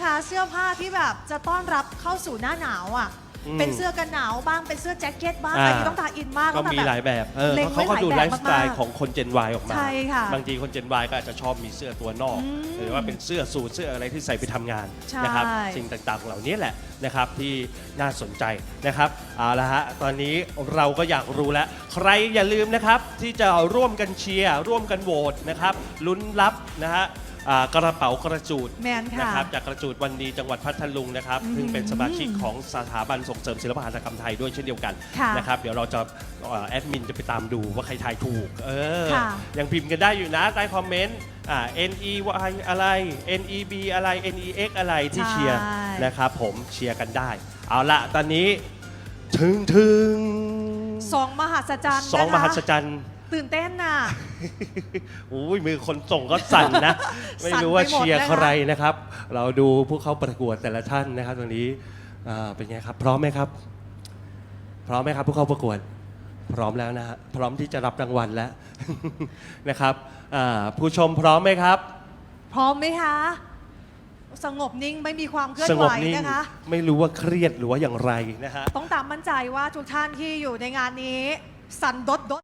นะคะ เสื้อผ้าที่แบบจะต้อนรับเข้าสู่หน้าหนาวอะ อืมเป็นเสื้อกันหนาวบ้างเป็นเสื้อแจ็คเก็ตบ้างอ่า อันนี้ต้องทาอินมากก็ต้องมีแบบหลายแบบเออเล็งเพราะเขาก็ไว้ดูหไลลายฟ์แบบสไตล์มากๆของคน Gen Y ออกมา ใช่ค่ะบางทีคน Gen Y ก็อาจจะชอบมีเสื้อตัวนอก อืมหรือว่าเป็นเสื้อสูทเสื้ออะไรที่ใส่ไปทำงานใช่นะครับสิ่งต่างๆเหล่านี้แหละนะครับที่น่าสนใจนะครับเอาละฮะตอนนี้เราก็อยากรู้แล้ว ใครอย่าลืมนะครับ ที่จะร่วมกันเชียร์ร่วมกันโหวตนะครับลุ้นรับนะฮะอ่ากระเป๋ากระจูดแมนนะค่ะครับ จากกระจูดวันดีจังหวัดพัทลุงนะครับอืมซึ่งเป็นสมาชิกของสถาบันส่งเสริมศิลปหัตถกรรมไทยด้วยเช่นเดียวกันค่ะ นะครับ เดี๋ยวเราจะเอ่อแอดมินจะไปตามดูว่าใครทายถูก เออ ค่ะ ยังพิมพ์กันได้อยู่นะ ใต้คอมเมนต์อ่า N E Y อะไร N E B อะไร N E X อะไรที่เชียร์ ใช่ นะครับผมเชียร์กันได้ เอาละตอนนี้ถึงถึงสองมหัศจรรย์สองนะคะมหัศจรรย์ ตื่นเต้นน่ะ อุ้ยมือคนส่งก็สั่นนะ ไม่รู้ว่าเชียร์ใครนะครับ เราดูผู้เข้าประกวดแต่ละท่านนะครับตรงนี้อ่าเป็นไงครับ พร้อมไหมครับ พร้อมไหมครับผู้เข้าประกวด พร้อมแล้วนะฮะพร้อมที่จะรับรางวัลแล้ว นะครับอ่าผู้ชมพร้อมไหมครับ พร้อมไหมคะ สงบนิ่งไม่มีความเคลื่อนสไหงวบนิ่งนะคะ ไม่รู้ว่าเครียดหรือว่าอย่างไรนะฮะ ต้องตามมั่นใจว่าทุกท่านที่อยู่ในงานนี้ สันดดดด